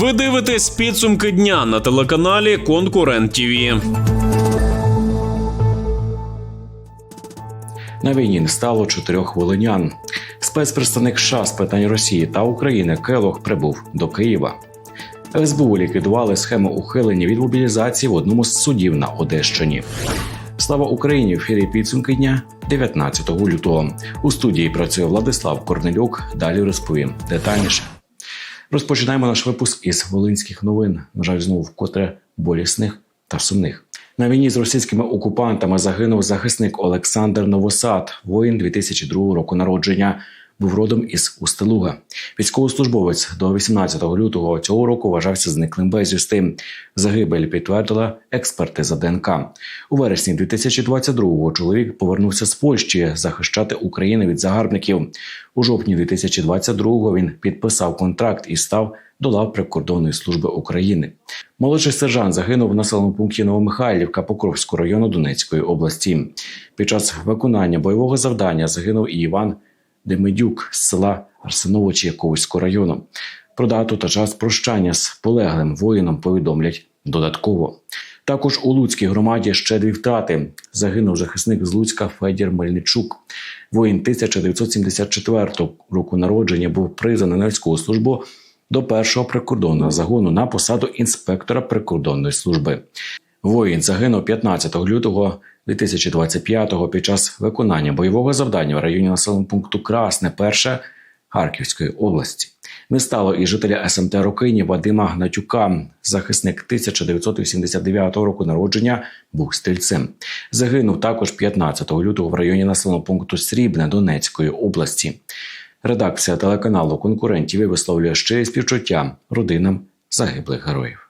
Ви дивитесь підсумки дня на телеканалі Конкурент ТІВІ. На війні не стало чотирьох волинян. Спецпредставник США з питань Росії та України Келох прибув до Києва. СБУ ліквідували схему ухилення від мобілізації в одному з судів на Одещині. Слава Україні! В ефірі підсумки дня 19 лютого. У студії працює Владислав Корнелюк. Далі розповім детальніше. Розпочинаємо наш випуск із волинських новин. На жаль, знову вкотре болісних та сумних. На війні з російськими окупантами загинув захисник Олександр Новосад, воїн 2002 року народження. Був родом із Устилуга. Військовослужбовець до 18 лютого цього року вважався зниклим безвісти. Загибель підтвердила експертиза ДНК. У вересні 2022-го чоловік повернувся з Польщі захищати Україну від загарбників. У жовтні 2022-го він підписав контракт і став до лав прикордонної служби України. Молодший сержант загинув в населеному пункті Новомихайлівка Покровського району Донецької області. Під час виконання бойового завдання загинув і Іван Демидюк з села Арсеновичі Яковського району. Про дату та час прощання з полеглим воїном повідомлять додатково. Також у Луцькій громаді ще дві втрати. Загинув захисник з Луцька Федір Мельничук. Воїн 1974 року народження був призваний на військову службу до першого прикордонного загону на посаду інспектора прикордонної служби. Воїн загинув 15 лютого 2025-го під час виконання бойового завдання в районі населеного пункту Красне, перше Харківської області. Не стало і жителя СМТ Рокині Вадима Гнатюка. Захисник 1989 року народження був стрільцем. Загинув також 15 лютого в районі населеного пункту Срібне Донецької області. Редакція телеканалу конкурентів висловлює щирі співчуття родинам загиблих героїв.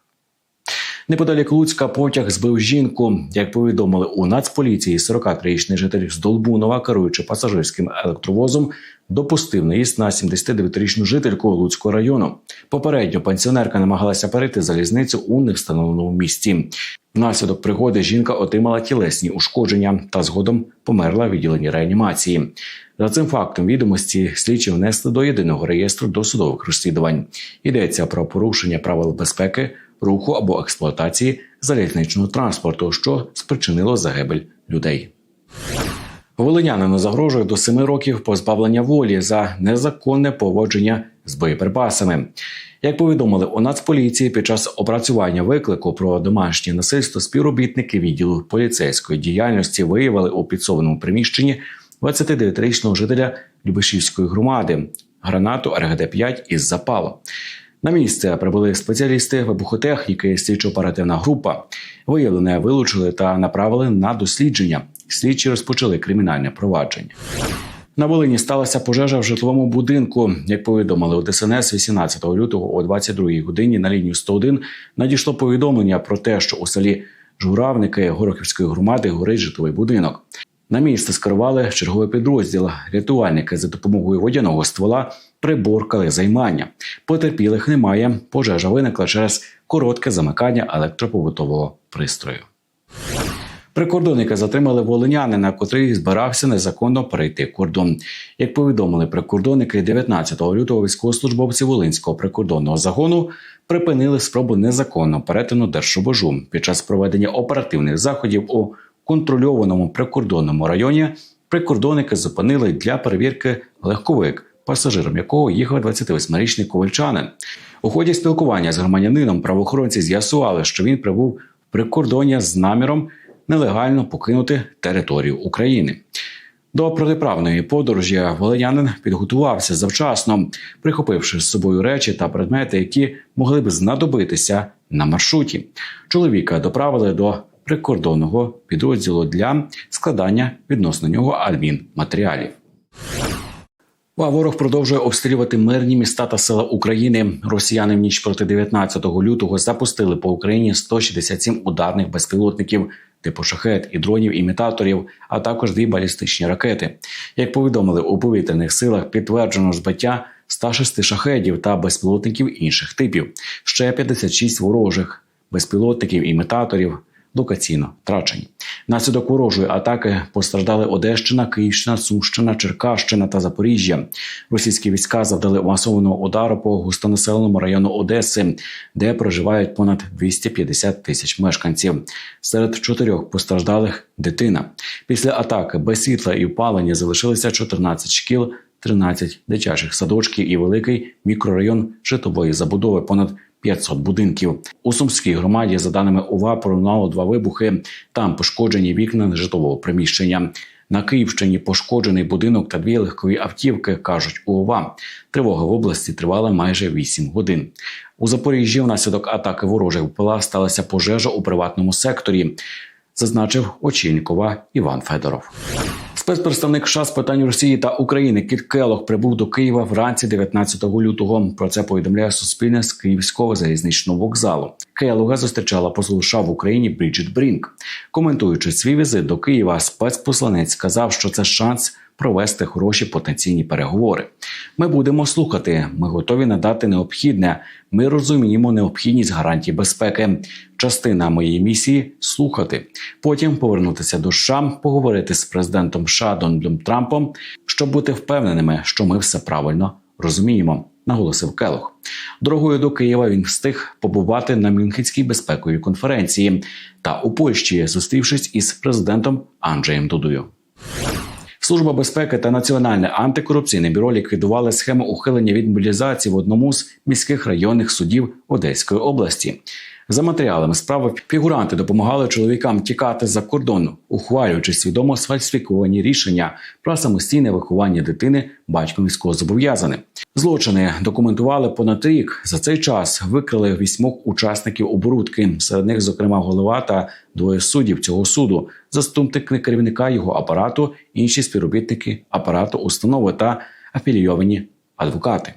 Неподалік Луцька потяг збив жінку. Як повідомили у Нацполіції, 43-річний житель з Долбунова, керуючи пасажирським електровозом, допустив наїзд на 79-річну жительку Луцького району. Попередньо пенсіонерка намагалася перейти залізницю у невстановленому місці. Внаслідок пригоди жінка отримала тілесні ушкодження та згодом померла в відділенні реанімації. За цим фактом відомості слідчі внесли до єдиного реєстру досудових розслідувань. Йдеться про порушення правил безпеки, руху або експлуатації залізничного транспорту, що спричинило загибель людей. Волинянину загрожує до семи років позбавлення волі за незаконне поводження з боєприпасами. Як повідомили у Нацполіції під час опрацювання виклику про домашнє насильство, співробітники відділу поліцейської діяльності виявили у підсобному приміщенні 29-річного жителя Любешівської громади гранату РГД-5 із запалу. На місце прибули спеціалісти вибухотехніки, слідчо-оперативна група. Виявлене вилучили та направили на дослідження. Слідчі розпочали кримінальне провадження. На Волині сталася пожежа в житловому будинку. Як повідомили у ДСНС 18 лютого о 22 годині на лінію 101 надійшло повідомлення про те, що у селі Журавники Горохівської громади горить житловий будинок. На місце скерували черговий підрозділ. Рятувальники за допомогою водяного ствола приборкали займання. Потерпілих немає. Пожежа виникла через коротке замикання електропобутового пристрою. Прикордонника затримали волинянина, котрий збирався незаконно перейти кордон. Як повідомили прикордонники, 19 лютого військовослужбовці Волинського прикордонного загону припинили спробу незаконно перетину держубожу під час проведення оперативних заходів у контрольованому прикордонному районі. Прикордонники зупинили для перевірки легковик, пасажиром якого їхав 28-річний ковальчанин. У ході спілкування з громадянином правоохоронці з'ясували, що він прибув в прикордоння з наміром нелегально покинути територію України. До протиправної подорожі волинянин підготувався завчасно, прихопивши з собою речі та предмети, які могли б знадобитися на маршруті. Чоловіка доправили до прикордонного підрозділу для складання відносно нього адмінматеріалів. А ворог продовжує обстрілювати мирні міста та села України. Росіяни в ніч проти 19 лютого запустили по Україні 167 ударних безпілотників типу шахет і дронів імітаторів, а також дві балістичні ракети. Як повідомили у повітряних силах, підтверджено збиття 106 шахедів та безпілотників інших типів, ще 56 ворожих безпілотників імітаторів локаційно втрачені. Наслідок ворожої атаки постраждали Одещина, Київщина, Сумщина, Черкащина та Запоріжжя. Російські війська завдали масованого удару по густонаселеному району Одеси, де проживають понад 250 тисяч мешканців. Серед чотирьох постраждалих дитина. Після атаки без світла і опалення залишилися 14 шкіл, 13 дитячих садочків і великий мікрорайон житлової забудови. Понад 500 будинків у сумській громаді, за даними ОВА, пролунало два вибухи. Там пошкоджені вікна житлового приміщення. На Київщині пошкоджений будинок та дві легкові автівки кажуть у ОВА. Тривога в області тривала майже 8 годин. У Запоріжжі внаслідок атаки ворожих БПЛА сталася пожежа у приватному секторі, зазначив очільник ОВА Іван Федоров. Спецпредставник США з питань Росії та України Кіт Келох прибув до Києва вранці 19 лютого. Про це повідомляє Суспільне з Київського залізничного вокзалу. Келога зустрічала послу США в Україні Бріджит Брінк. Коментуючи свій візит до Києва, спецпосланець сказав, що це шанс провести хороші потенційні переговори. Ми будемо слухати. Ми готові надати необхідне. Ми розуміємо необхідність гарантій безпеки. Частина моєї місії слухати. Потім повернутися до США, поговорити з президентом США Дональдом Трампом, щоб бути впевненими, що ми все правильно розуміємо. Наголосив Келох. Дорогою до Києва він встиг побувати на Мюнхенській безпековій конференції та у Польщі, зустрівшись із президентом Анджеєм Дудою. Служба безпеки та Національне антикорупційне бюро ліквідували схему ухилення від мобілізації в одному з міських районних судів Одеської області. За матеріалами справи фігуранти допомагали чоловікам тікати за кордон, ухвалюючи свідомо сфальсифіковані рішення про самостійне виховання дитини батьком військовозобов'язаним. Злочини документували понад рік. За цей час викрили вісьмох учасників оборудки. Серед них, зокрема, голова та двоє суддів цього суду, заступник керівника його апарату, інші співробітники апарату установи та афілійовані адвокати.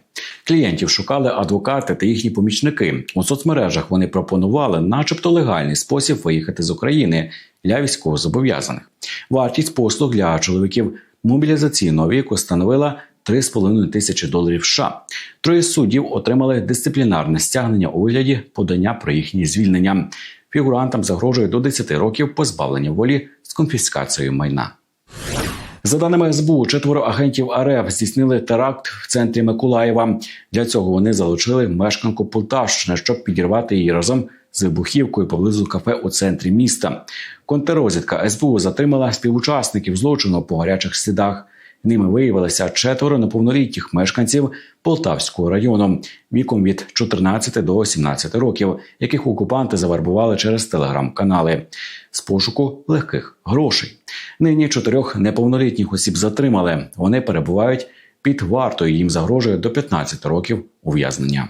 Клієнтів шукали адвокати та їхні помічники. У соцмережах вони пропонували, начебто, легальний спосіб виїхати з України для військовозобов'язаних. Вартість послуг для чоловіків мобілізаційного віку становила 3,5 тисячі доларів. США. Троє суддів отримали дисциплінарне стягнення у вигляді подання про їхнє звільнення. Фігурантам загрожує до 10 років позбавлення волі з конфіскацією майна. За даними СБУ, четверо агентів РФ здійснили теракт в центрі Миколаєва. Для цього вони залучили мешканку Полтавщини, щоб підірвати її разом з вибухівкою поблизу кафе у центрі міста. Контррозвідка СБУ затримала співучасників злочину по гарячих слідах. Ними виявилися четверо неповнолітніх мешканців Полтавського району віком від 14 до 17 років, яких окупанти завербували через телеграм-канали з пошуку легких грошей. Нині чотирьох неповнолітніх осіб затримали. Вони перебувають під вартою. Їм загрожує до 15 років ув'язнення.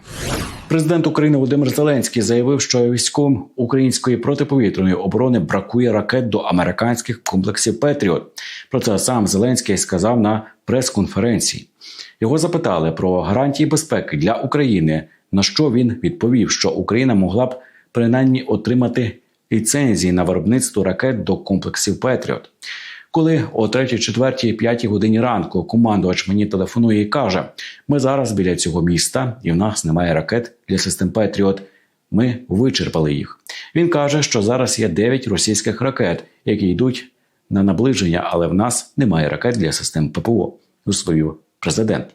Президент України Володимир Зеленський заявив, що військовим української протиповітряної оборони бракує ракет до американських комплексів Петріот. Про це сам Зеленський сказав на прес-конференції. Його запитали про гарантії безпеки для України. На що він відповів, що Україна могла б принаймні отримати ліцензії на виробництво ракет до комплексів Петріот. Коли о 3, 4, 5 годині ранку командувач мені телефонує і каже: ми зараз біля цього міста, і в нас немає ракет для систем Петріот. Ми вичерпали їх. Він каже, що зараз є 9 російських ракет, які йдуть на наближення, але в нас немає ракет для систем ППО. Усвоїв президент.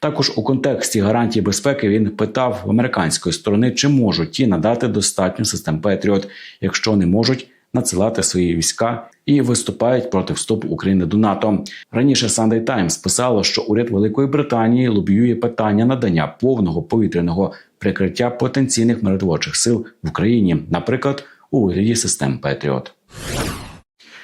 Також у контексті гарантії безпеки він питав в американської сторони, чи можуть ті надати достатньо систем Петріот, якщо не можуть надсилати свої війська і виступають проти вступу України до НАТО. Раніше Sunday Times писало, що уряд Великої Британії лобіює питання надання повного повітряного прикриття потенційних миротворчих сил в Україні, наприклад, у вигляді систем Петріот.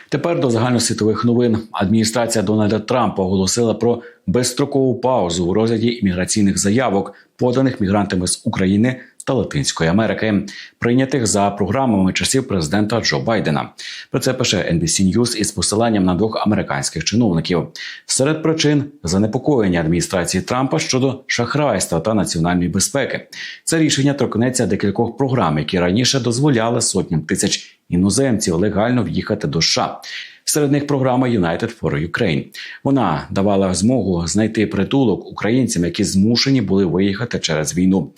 Тепер до загальносвітових новин адміністрація Дональда Трампа оголосила про безстрокову паузу у розгляді імміграційних заявок, поданих мігрантами з України та Латинської Америки, прийнятих за програмами часів президента Джо Байдена. Про це пише NBC News із посиланням на двох американських чиновників. Серед причин занепокоєння адміністрації Трампа щодо шахрайства та національної безпеки. Це рішення торкнеться декількох програм, які раніше дозволяли сотням тисяч іноземців легально в'їхати до США. Серед них програма United for Ukraine. Вона давала змогу знайти притулок українцям, які змушені були виїхати через війну.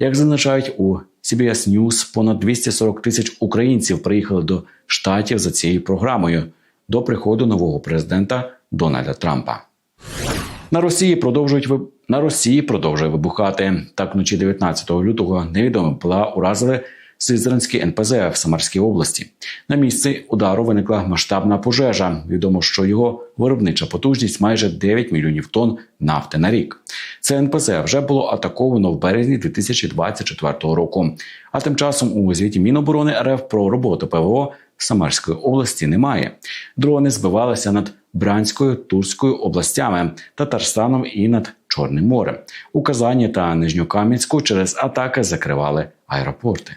Як зазначають у CBS News, понад 240 тисяч українців приїхали до штатів за цією програмою до приходу нового президента Дональда Трампа. На Росії продовжують на Росії продовжує вибухати. Так вночі 19 лютого невідомі ПЛА уразили Сизранський НПЗ в Самарській області. На місці удару виникла масштабна пожежа. Відомо, що його виробнича потужність майже 9 мільйонів тонн нафти на рік. Це НПЗ вже було атаковано в березні 2024 року. А тим часом у звіті Міноборони РФ про роботу ПВО Самарської області немає. Дрони збивалися над Бранською, Турською областями, Татарстаном і над Чорним морем. У Казані та Нижньокам'янську через атаки закривали аеропорти.